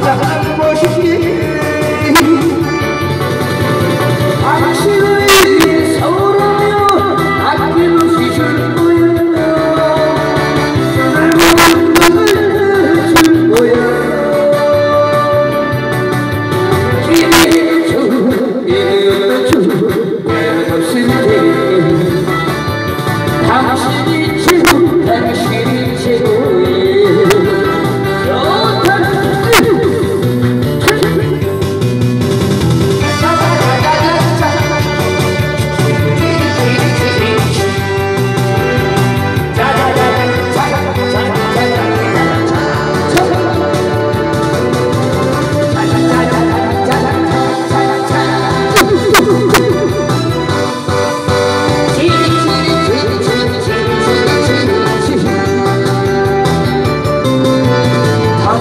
가자.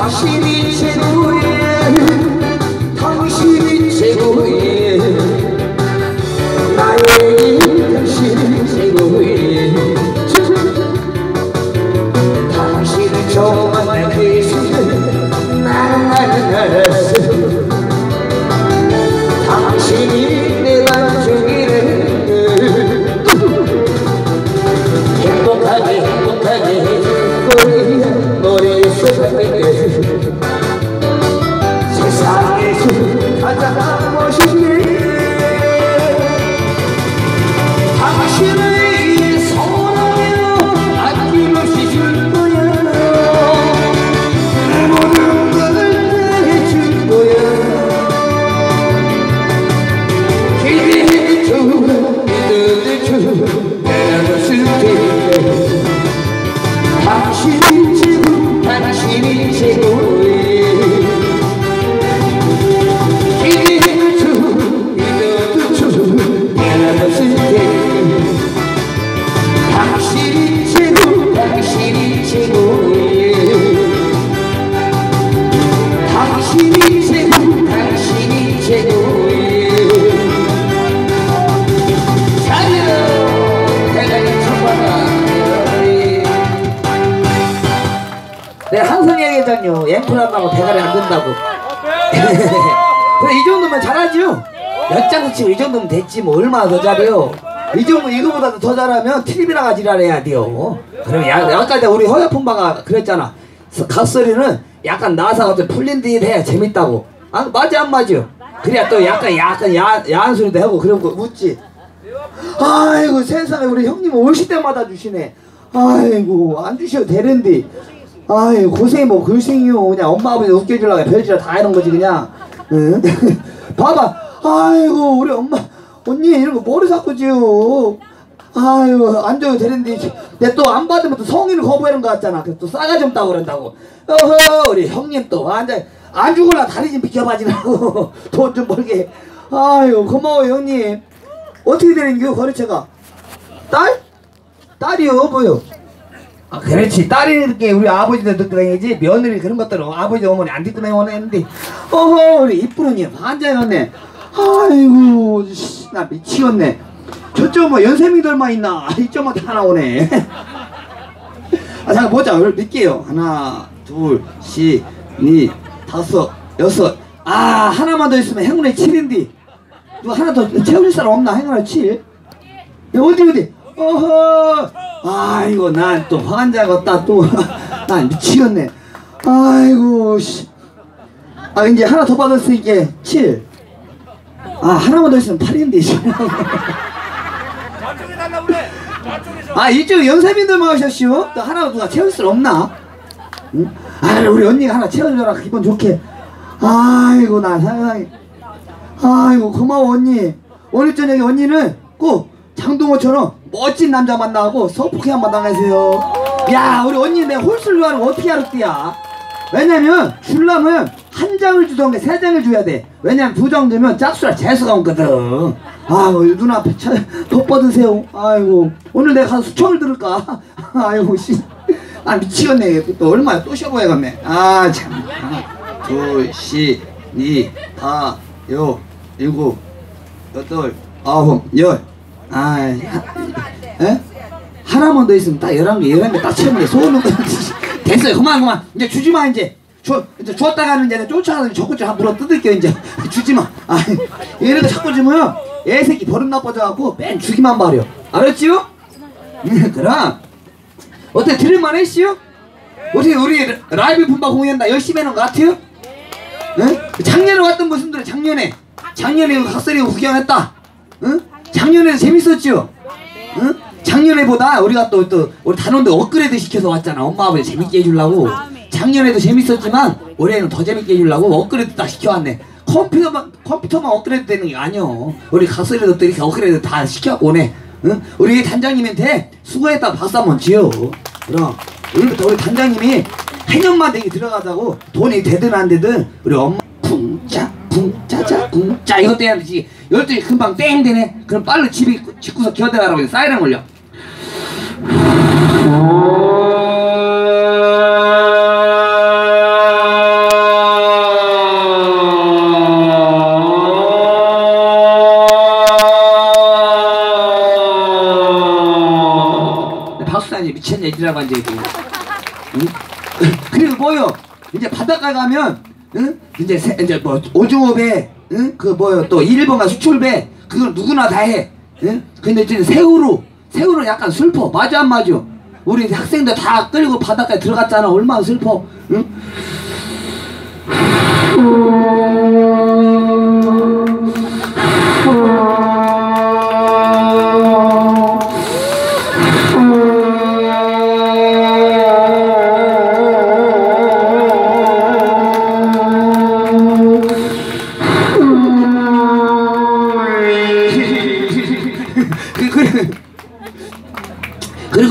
She needs 샤프란다고 대가리 안 된다고. 그래 이 정도면 잘하지요 몇 장도 치고 이 정도면 됐지 뭐. 얼마나 더 잘해요? 이 정도 이거보다도 더 잘하면 트립이라가 지랄해야 돼요. 그럼 야, 아까 우리 허여풍바가 그랬잖아. 각설이는 약간 나사가 좀 풀린 듯 해야 재밌다고. 아 맞아 안 맞아? 그래야 또 약간 약간 야, 야한 소리도 하고 그런 거 웃지. 아이고 세상에 우리 형님 오실 때마다 주시네. 아이고 안 주셔도 되는데 아이고 고생이 뭐 고생이요. 그냥 엄마 아버지 웃겨주려고 별지라 다 이런 거지 그냥. 응? 봐봐. 아이고 우리 엄마 언니 이런 거 머리 삭고 지요? 아이고 안 줘도 되는데. 내 또 안 받으면 또 성인을 거부하는 거 같잖아. 그래서 또 싸가 좀 따고 그런다고. 어허 우리 형님 또. 완전 안 죽을라 다리 좀 비켜봐지라고. 돈 좀 벌게. 아이고 고마워요 형님. 어떻게 되는 겨 거래처가? 딸? 딸이요 뭐요? 아 그렇지. 딸이 이렇게 우리 아버지도 듣고 다니지. 며느리 그런 것들은 아버지 어머니 안 듣고 다니는데 어허 우리 이쁜 언니 환장했네. 아이고 씨, 나 미치겠네. 저쪽 뭐 연세민들만 있나? 이쪽만 다 나오네. 아 잠깐 보자. 오늘 늦게요. 하나 둘셋넷 다섯 여섯. 아 하나만 더 있으면 행운의 7인데. 누가 하나 더 채워줄 사람 없나? 행운의 7 어디 어디? 어허 아이고 난 또 환자겠다 또난 미치겠네. 아이고 씨. 아 이제 하나 더 받았으니까 7 아 하나만 더 있으면 8인데 아 이쪽 연세민들만 하셨시오. 또 하나 누가 채울 수 없나? 응? 아 우리 언니가 하나 채워줘라. 기분 좋게. 아이고 나 세상에 아이고 고마워 언니. 오늘 저녁에 언니는 꼭 장동호처럼 멋진 남자 만나고 서포케 한번 당하세요. 야 우리 언니 내 홀술 좋아하는 거 어떻게 알았디야? 왜냐면 줄라면 한 장을 주던가 세 장을 줘야 돼. 왜냐면 두장 주면 짝수라 재수가 없거든. 아유 차, 덮 뻗으세요. 아이고 오늘 내가 가서 수청을 들을까? 아이고 씨아 미치겠네. 또 얼마야? 또 쉬어봐야 겠네 아참. 하나 둘셋넷 다여 일곱 여덟 아홉 열 아, 에? 하나만 더 있으면 딱 열한 개, 열한 개딱 채우면 소는 거 됐어요. 그만, 그만. 이제 주지 마, 이제. 줘, 이제 줬다가는 이제 내쫓아가는 저것 좀 물어 뜯을게요, 이제. 주지 마. 아, 얘네들 자꾸 주면 애 새끼 버릇 나빠져갖고 맨 주기만 말이요. 알았지요? 응, 그럼. 어때, 들을만 했시요? 어떻게 우리 라이브 분바 공연 다 열심히 해놓은 것 같아요? 응? 작년에 왔던 분들은 작년에. 작년에 학설이 구경했다. 응? 작년에 재밌었죠? 응? 작년에보다 우리가 또, 또, 우리 단원들 업그레이드 시켜서 왔잖아. 엄마 아버지 재밌게 해주려고. 작년에도 재밌었지만, 올해는 더 재밌게 해주려고 업그레이드 딱 시켜왔네. 컴퓨터만, 컴퓨터만 업그레이드 되는 게 아니여. 우리 이렇게 업그레이드 다 시켜오네. 응? 우리 단장님한테 수고했다 박수 한번 지어. 그럼. 오늘부터 우리 단장님이 해년만 되게 들어가자고 돈이 되든 안 되든 우리 엄마 쿵짜 쿵짜짜 쿵짜 이것도 해야지. 12시 금방 땡 되네. 그럼 빨리 집이 집구석 기어들어가라고 사이렌 걸려. 박수단이 미친 얘기라고 앉아있고 응? 그리고 뭐요? 이제 바닷가 가면 응? 이제 세, 이제 뭐 오징어배 응? 그 뭐요 또 일본가 수출배 그건 누구나 다 해 응? 근데 이제 새우로 새우는 약간 슬퍼 맞아 안 맞아 우리 학생들 다 끌고 바닷가에 들어갔잖아 얼마나 슬퍼 응?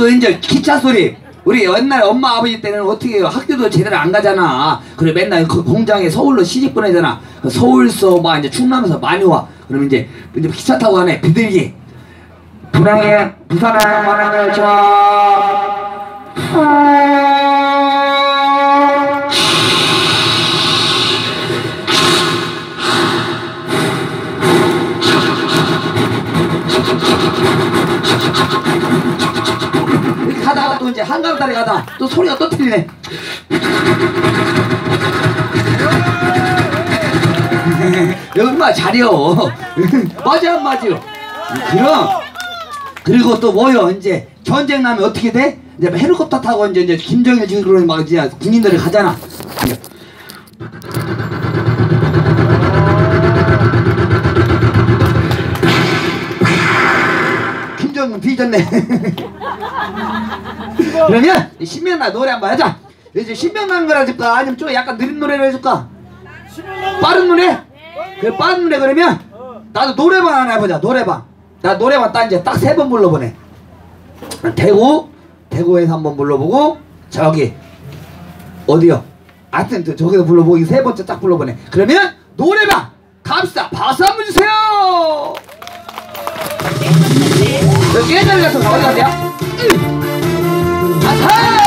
그리고 이제 기차 소리. 우리 옛날 엄마 아버지 때는 어떻게 해요? 학교도 제대로 안 가잖아. 그래 맨날 그 공장에 서울로 시집 보내잖아. 그 서울서 막 이제 충남에서 많이 와. 그러면 이제 이제 기차 타고 가네. 비둘기. 부산에 부산에 가는 열 한강다리 가다 또 소리가 또 틀리네 여기 마 잘해요. 맞아 안 맞아? 그럼 그리고 또 뭐요 이제 전쟁 나면 어떻게 돼? 이제 헬리콥터 타고 이제 이제 김정일 지금 그러는 막 이제 군인들이 가잖아. 김정은 뒤졌네. 그러면 이 신명나 노래 한번 하자. 이제 신명난 걸 해줄까? 아니면 좀 약간 느린 노래를 해줄까? 빠른 노래? 그 빠른 노래 그러면 나도 노래방 하나 해보자. 노래방. 나 노래방 딱 이제 딱세 번 불러보네. 대구 대구에서 한번 불러보고 저기 어디요? 하여튼 저- 저기서 불러보고 세 번째 딱 불러보네. 그러면 노래방 갑시다. 박수 한번 주세요. 가서 어디 가세요? 아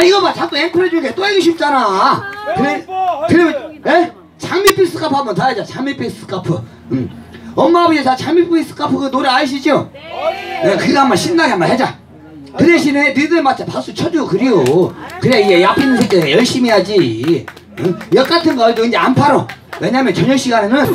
아 이거 봐. 자꾸 앵콜 해 주게 또 하기 쉽잖아. 그래? 그러면 에? 장미빛 스카프 한번 더 하자. 장미빛 스카프 응. 엄마 아버지 다 장미빛 스카프 그 노래 아시죠? 네. 그거 한번 신나게 한번 하자. 그 대신에 너희들 맞자 박수 쳐주고 그래요. 그래 이게 옆에 있는 새끼들 열심히 하지. 응? 역 같은 거 이제 안 팔어. 왜냐면 저녁 시간에는